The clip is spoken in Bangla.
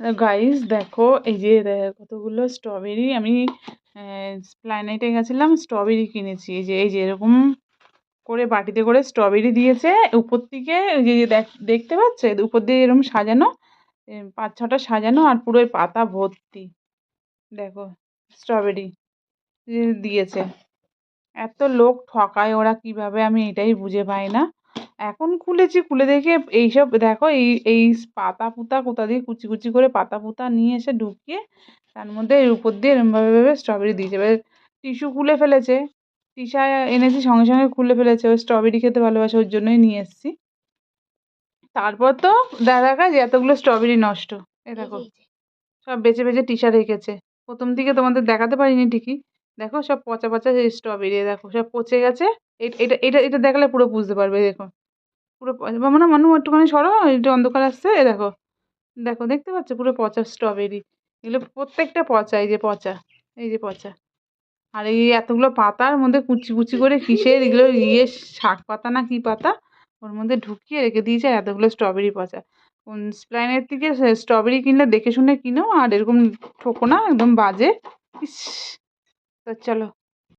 গাইস দেখো, এই যে কতগুলো স্ট্রবেরি আমি প্ল্যানেটে গেছিলাম স্ট্রবেরি কিনেছি। এই যে এই যে, এরকম করে বাটিতে করে স্ট্রবেরি দিয়েছে। উপর থেকে যে যে, দেখ- দেখতে পাচ্ছে? উপর দিয়ে এরকম সাজানো পাঁচ ছটা সাজানো আর পুরো পাতা ভর্তি। দেখো স্ট্রবেরি দিয়েছে। এত লোক ঠকায় ওরা, কীভাবে? আমি এটাই বুঝে পাই না। এখন খুলেছি খুলে দেখে এইসব দেখো এই এই পাতা পুতা কোথা দিয়ে কুচি কুচি করে পাতা পুতা নিয়ে এসে ঢুকিয়ে তার মধ্যে এর উপর দিয়ে এরমভাবে ভাবে স্ট্রবেরি দিয়েছে। এবার টিস্যু খুলে ফেলেছে তিশা এনেছি সঙ্গে সঙ্গে খুলে ফেলেছে। ও স্ট্রবেরি খেতে ভালোবাসে ওর জন্যই নিয়ে এসেছি। তারপর তো দেখা যে এতগুলো স্ট্রবেরি নষ্ট। এ দেখো সব বেছে বেছে টিশা রেখেছে। প্রথম দিকে তোমাদের দেখাতে পারিনি ঠিকই। দেখো সব পচা পচা স্ট্রবেরি দেখো সব পচে গেছে। এটা এটা এটা দেখলে পুরো বুঝতে পারবে দেখো। পুরো মানে মানু একটুখানি সরো, একটু অন্ধকার আসছে, এ দেখো। দেখো, দেখতে পাচ্ছ পুরো পচা স্ট্রবেরি এগুলো প্রত্যেকটা পচা, এই যে পচা, এই যে পচা। আর এই এতগুলো পাতার মধ্যে কুচি কুচি করে কিসের এগুলো ইয়ে শাক পাতা না কি পাতা, ওর মধ্যে ঢুকিয়ে রেখে দিয়েছে আর এতগুলো স্ট্রবেরি পচা। কোন স্প্লাইনের থেকে স্ট্রবেরি কিনলে দেখে শুনে কিনো, আর এরকম ঠোকো না, একদম বাজে। ইস, তো চলো।